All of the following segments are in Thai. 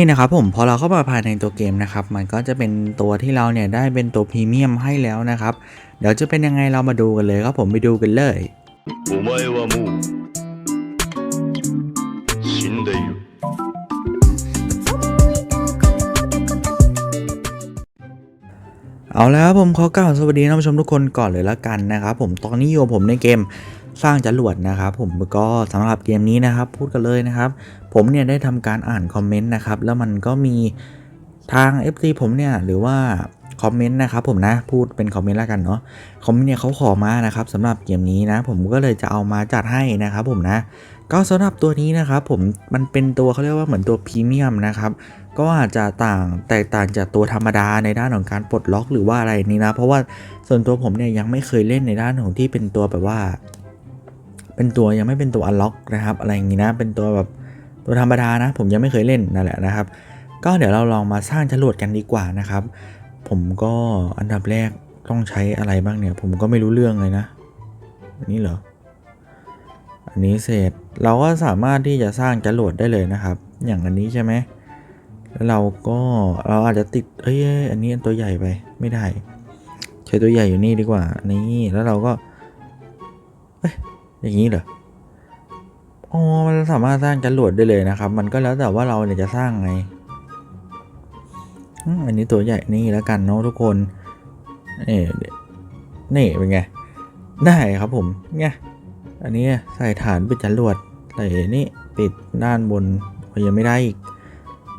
นี่นะครับผมพอเราเข้ามาภายในตัวเกมนะครับมันก็จะเป็นตัวที่เราเนี่ยได้เป็นตัวพรีเมียมให้แล้วนะครับ เดี๋ยวจะเป็นยังไงเรามาดูกันเลยครับผมไปดูกันเลย เอาแล้วครับผมขอกล่าวสวัสดีท่านผู้ชมทุกคนก่อนเลยละกันนะครับผมตอนนี้อยู่ผมในเกมสร้างจรวดนะครับผมก็สำหรับเกมนี้นะครับพูดกันเลยนะครับ ผมเนี่ยได้ทำการอ่านคอมเมนต์นะครับแล้วมันก็มีทาง FC ผมเนี่ยหรือว่าคอมเมนต์นะครับผมนะพูดเป็นคอมเมนต์แล้วกันเนาะคอมเมนต์เนี่ยเขาขอมานะครับสำหรับเกมนี้นะ ผมก็เลยจะเอามาจัดให้นะครับผมนะ ก็สำหรับตัวนี้นะครับผมมันเป็นตัวเขาเรียกว่าเหมือนตัวพรีเมียมนะครับ ก็อาจจะต่างแตกต่างจากตัวธรรมดาในด้านของการปลดล็อกหรือว่าอะไรนี้นะ เพราะว่าส่วนตัวผมเนี่ยยังไม่เคยเล่นในด้านของที่เป็นตัวแบบว่า เป็นตัวยังไม่เป็นตัวอันล็อกนะครับ อะไรอย่างนี้นะ เป็นตัวแบบตัวธรรมดานะ ผมยังไม่เคยเล่นนั่นแหละนะครับ ก็เดี๋ยวเราลองมาสร้างจรวดกันดีกว่านะครับ ผมก็อันดับแรกต้องใช้อะไรบ้างเนี่ย ผมก็ไม่รู้เรื่องเลยนะอันนี้เหรอ อันนี้เสร็จเราก็สามารถที่จะสร้างจรวดได้เลยนะครับ อย่างอันนี้ใช่ไหม แล้วเราก็เราอาจจะติดเอ้ยอันนี้ตัวใหญ่ไปไม่ได้ ใช้ตัวใหญ่อยู่นี่ดีกว่า นี่แล้วเราก็เอ้ยอย่างนี้เหรออ๋อมันสามารถสร้างจรวดได้เลยนะครับ มันก็แล้วแต่ว่าเราเนี่ยจะสร้างไงอันนี้ตัวใหญ่นี่แล้วกันเนาะทุกคนนี่นี่เป็นไง ได้ครับผมไงอันนี้ใส่ฐานปิดจรวดใส่นี่ปิดด้านบนยังไม่ได้อีก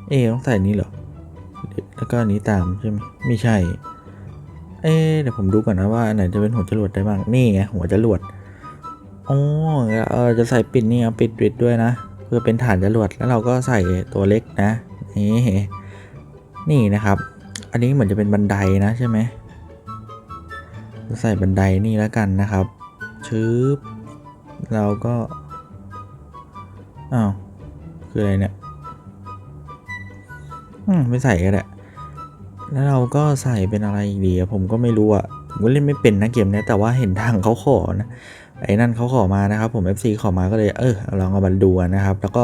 เอต้องใส่นี้เหรอ แล้วก็อันนี้ตามใช่ไหมไม่ใช่ เอเดี๋ยวผมดูก่อนนะว่าอันไหนจะเป็นหัวจรวดได้บ้าง นี่ไงหัวจรวดอ๋อเออจะใส่ปิดนี่เอาปิดปิดด้วยนะ เพื่อเป็นฐานจรวด แล้วเราก็ใส่ตัวเล็กนะ นี่นี่นะครับ อันนี้เหมือนจะเป็นบันไดนะใช่ไหมใส่บันไดนี่แล้วกันนะครับชึบเราก็ อ้าว คืออะไรเนี่ย ไม่ใส่ก็ได้แล้วเราก็ใส่เป็นอะไรอีกดีผมก็ไม่รู้อะผมก็เล่นไม่เป็นนะเกมนี้แต่ว่าเห็นทางเขาขอนะไอ้นั่นเขาขอมานะครับผม FC ขอมาก็เลยเออลองเอามาดูนะครับ แล้วก็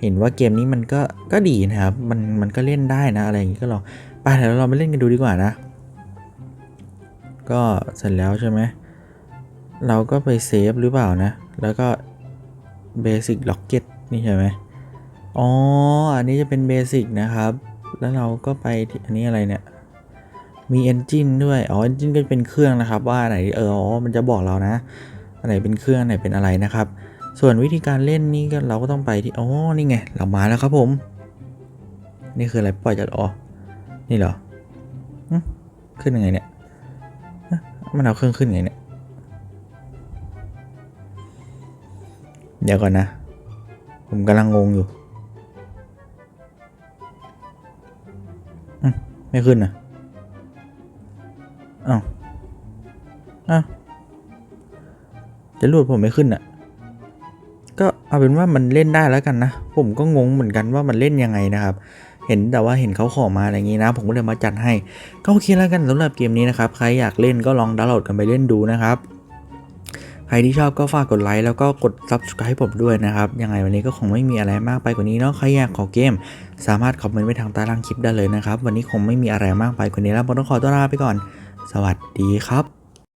เห็นว่าเกมนี้มันก็ก็ดีนะครับ มันมันก็เล่นได้นะอะไรอย่างงี้ก็ลองไปเดี๋ยวเราไปเล่นกันดูดีกว่านะ ก็เสร็จแล้วใช่ไหมเราก็ไปเซฟหรือเปล่านะ แล้วก็ Basic Rocket นี่ใช่ไหมอ๋ออันนี้จะเป็นเบสิกนะครับ แล้วเราก็ไปที่อันนี้อะไรเนี่ย มีเอนจินด้วย อ๋อเอนจินก็เป็นเครื่องนะครับ ว่าไหนเอออ๋อมันจะบอกเรานะอันไหนเป็นเครื่องไหนเป็นอะไรนะครับ ส่วนวิธีการเล่นนี่ก็เราก็ต้องไปที่ อ๋อ นี่ไง เรามาแล้วครับผม นี่คืออะไรปล่อยจากอ๋อ นี่เหรอขึ้นยังไงเนี่ย มันเอาเครื่องขึ้นไงเนี่ย เดี๋ยวก่อนนะ ผมกำลังงงอยู่ ไม่ขึ้นนะอ้าวอ้าวจะรูดผมไม่ขึ้นอะ ก็เอาเป็นว่ามันเล่นได้แล้วกันนะ ผมก็งงเหมือนกันว่ามันเล่นยังไงนะครับ เห็นแต่ว่าเห็นเขาขอมาอะไรอย่างนี้นะ ผมก็เลยมาจัดให้ ก็โอเคแล้วกันสำหรับเกมนี้นะครับ ใครอยากเล่นก็ลองดาวน์โหลดกันไปเล่นดูนะครับ ใครที่ชอบก็ฝากกดไลค์แล้วก็กด subscribe ให้ผมด้วยนะครับยังไงวันนี้ก็คงไม่มีอะไรมากไปกว่านี้เนาะใครอยากขอเกม สามารถคอมเมนต์ไว้ทางใต้ล่างคลิปได้เลยนะครับ วันนี้คงไม่มีอะไรมากไปกว่านี้แล้วผมต้องขอตัวลาไปก่อน สวัสดีครับ